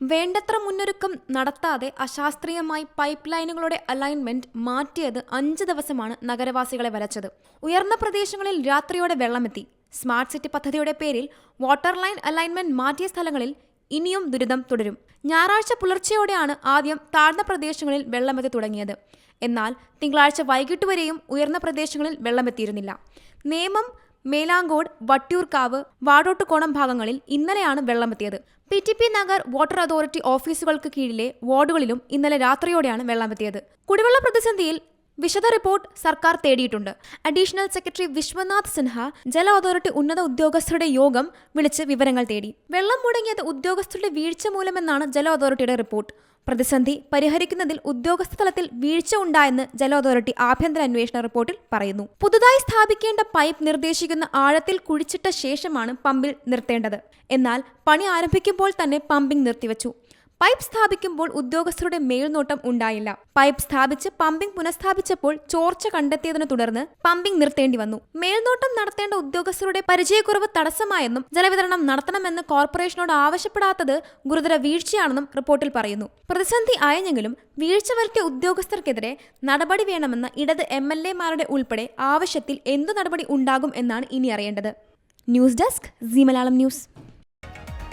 വേണ്ടത്ര മുന്നൊരുക്കം നടത്താതെ അശാസ്ത്രീയമായി പൈപ്പ് ലൈനുകളുടെ അലൈൻമെന്റ് മാറ്റിയത് അഞ്ച് ദിവസമാണ് നഗരവാസികളെ വലച്ചത് ഉയർന്ന പ്രദേശങ്ങളിൽ രാത്രിയോടെ വെള്ളമെത്തി. സ്മാർട്ട് സിറ്റി പദ്ധതിയുടെ പേരിൽ വാട്ടർ ലൈൻ അലൈൻമെന്റ് മാറ്റിയ സ്ഥലങ്ങളിൽ ഇനിയും ദുരിതം തുടരും. ഞായറാഴ്ച പുലർച്ചെയോടെയാണ് ആദ്യം താഴ്ന്ന പ്രദേശങ്ങളിൽ വെള്ളമെത്തി തുടങ്ങിയത്. എന്നാൽ തിങ്കളാഴ്ച വൈകിട്ട് വരെയും ഉയർന്ന പ്രദേശങ്ങളിൽ വെള്ളമെത്തിയിരുന്നില്ല. നേമം മേലാങ്കോട് വട്ടിയൂർക്കാവ് വാടോട്ടുകോണം ഭാഗങ്ങളിൽ ഇന്നലെയാണ് വെള്ളമെത്തിയത്. P T P Nagar water authority ഓഫീസുകൾക്ക് കീഴിലെ വാർഡുകളിലും ഇന്നലെ രാത്രിയോടെയാണ് വെള്ളമെത്തിയത്. കുടിവെള്ള പ്രതിസന്ധിയിൽ വിശദ റിപ്പോർട്ട് സർക്കാർ തേടിയിട്ടുണ്ട്. അഡീഷണൽ സെക്രട്ടറി വിശ്വനാഥ് സിൻഹ ജല അതോറിറ്റി ഉന്നത ഉദ്യോഗസ്ഥരുടെ യോഗം വിളിച്ച് വിവരങ്ങൾ തേടി. വെള്ളം മുടങ്ങിയത് ഉദ്യോഗസ്ഥരുടെ വീഴ്ച മൂലമെന്നാണ് ജല അതോറിറ്റിയുടെ റിപ്പോർട്ട്. പ്രതിസന്ധി പരിഹരിക്കുന്നതിൽ ഉദ്യോഗസ്ഥ തലത്തിൽ വീഴ്ച ഉണ്ടായെന്ന് ജല അതോറിറ്റി ആഭ്യന്തര അന്വേഷണ റിപ്പോർട്ടിൽ പറയുന്നു. പുതുതായി സ്ഥാപിക്കേണ്ട പൈപ്പ് നിർദ്ദേശിക്കുന്ന ആഴത്തിൽ കുഴിച്ചിട്ട ശേഷമാണ് പമ്പിൽ നിർത്തേണ്ടത്. എന്നാൽ പണി ആരംഭിക്കുമ്പോൾ തന്നെ പമ്പിംഗ് നിർത്തിവച്ചു. പൈപ്പ് സ്ഥാപിക്കുമ്പോൾ ഉദ്യോഗസ്ഥരുടെ മേൽനോട്ടം ഉണ്ടായില്ല. പൈപ്പ് സ്ഥാപിച്ച് പമ്പിംഗ് പുനഃസ്ഥാപിച്ചപ്പോൾ ചോർച്ച കണ്ടെത്തിയതിനെ തുടർന്ന് പമ്പിംഗ് നിർത്തേണ്ടി വന്നു. മേൽനോട്ടം നടത്തേണ്ട ഉദ്യോഗസ്ഥരുടെ പരിചയക്കുറവ് തടസ്സമായെന്നും ജലവിതരണം നടത്തണമെന്ന് കോർപ്പറേഷനോട് ആവശ്യപ്പെടാത്തത് ഗുരുതര വീഴ്ചയാണെന്നും റിപ്പോർട്ടിൽ പറയുന്നു. പ്രതിസന്ധി ആയെങ്കിലും വീഴ്ച വരുത്തിയ ഉദ്യോഗസ്ഥർക്കെതിരെ നടപടി വേണമെന്ന ഇടത് എം എൽ എമാരുടെ ഉൾപ്പെടെ ആവശ്യത്തിൽ എന്തു നടപടി ഉണ്ടാകും എന്നാണ് ഇനി അറിയേണ്ടത്. News desk C Malayalam news.